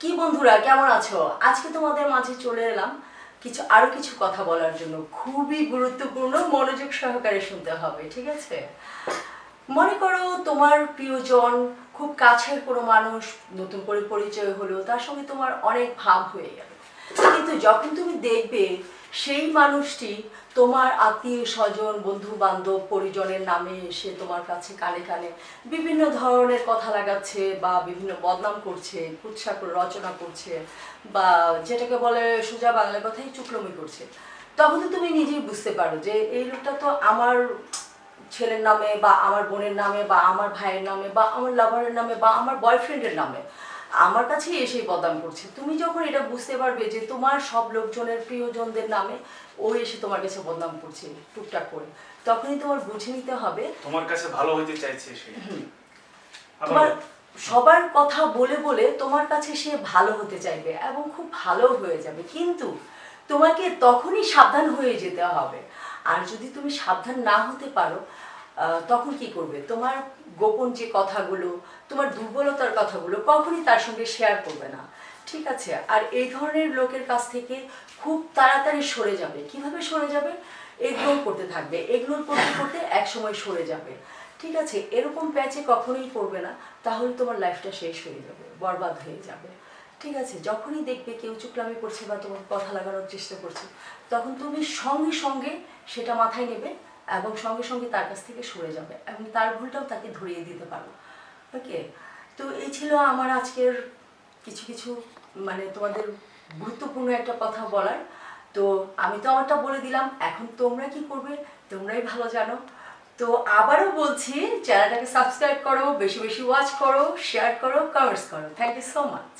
কি বন্ধুরা, কেমন আছো? আজকে তোমাদের মাঝে চলে এলাম কিছু, আরও কিছু কথা বলার জন্য। খুবই গুরুত্বপূর্ণ মনোযোগ সহকারে শুনতে হবে, ঠিক আছে? মনে করো তোমার প্রিয়জন খুব কাছের কোনো মানুষ, নতুন করে পরিচয় হলো, তার সঙ্গে তোমার অনেক ভাব হয়ে গেল। কিন্তু যখন তুমি দেখবে সেই মানুষটি তোমার আত্মীয় স্বজন বন্ধু বান্ধব পরিজনের নামে এসে তোমার কাছে কানে কানে বিভিন্ন ধরনের কথা লাগাচ্ছে বা বিভিন্ন বদনাম করছে কুৎসা রচনা করছে বা যেটাকে বলে সোজা বাংলা কথাই চুকলমি করছে। তখন তো তুমি নিজেই বুঝতে পারো যে এই লোকটা তো আমার ছেলের নামে বা আমার বোনের নামে বা আমার ভাইয়ের নামে বা আমার লাভারের নামে বা আমার বয়ফ্রেন্ডের নামে। আমার কাছেই এসে বদনাম করছে। তুমি যখন এটা বুঝতে পারবে যে তোমার সব লোকজনের প্রিয়জনদের নামে ও এসে তোমার কাছে বদনাম করছে টুকটাক করে তখনই তোমার বুঝে নিতে হবে। তোমার কাছে ভালো হইতে চাইছে সে। আবার তোমার সবার কথা বলে বলে তোমার কাছে সে ভালো হতে চাইবে এবং খুব ভালো হয়ে যাবে। কিন্তু তোমাকে তখনই সাবধান হয়ে যেতে হবে। আর যদি তুমি সাবধান না হতে পারো তখন কি করবে? তোমার গোপন যে কথাগুলো, তোমার দুর্বলতার কথাগুলো কখনই তার সঙ্গে শেয়ার করবে না। ঠিক আছে? আর এই ধরনের লোকের কাছ থেকে খুব তাড়াতাড়ি সরে যাবে। কীভাবে সরে যাবে? এগনোর করতে থাকবে। এগনোর করতে করতে একসময় সরে যাবে। ঠিক আছে? এরকম প্যাচে কখনোই পড়বে না। তাহলে তোমার লাইফটা শেষ হয়ে যাবে, বরবাদ হয়ে যাবে। ঠিক আছে? যখনই দেখবে কেউ চুকলামি করছে বা তোমার কথা লাগানোর চেষ্টা করছে, তখন তুমি সঙ্গে সঙ্গে সেটা মাথায় নেবে এবং সঙ্গে সঙ্গে তার কাছ থেকে সরে যাবে এবং তার ভুলটাও তাকে ধরিয়ে দিতে পারো ওকে তো এই ছিল আমার আজকের কিছু কিছু মানে তোমাদের গুরুত্বপূর্ণ একটা কথা বলার। তো আমি তো আমারটা বলে দিলাম, এখন তোমরা কি করবে তোমরাই ভালো জানো। তো আবারও বলছি, চ্যানেলটাকে সাবস্ক্রাইব করো, বেশি বেশি ওয়াচ করো শেয়ার করো কমেন্টস করো। Thank you so much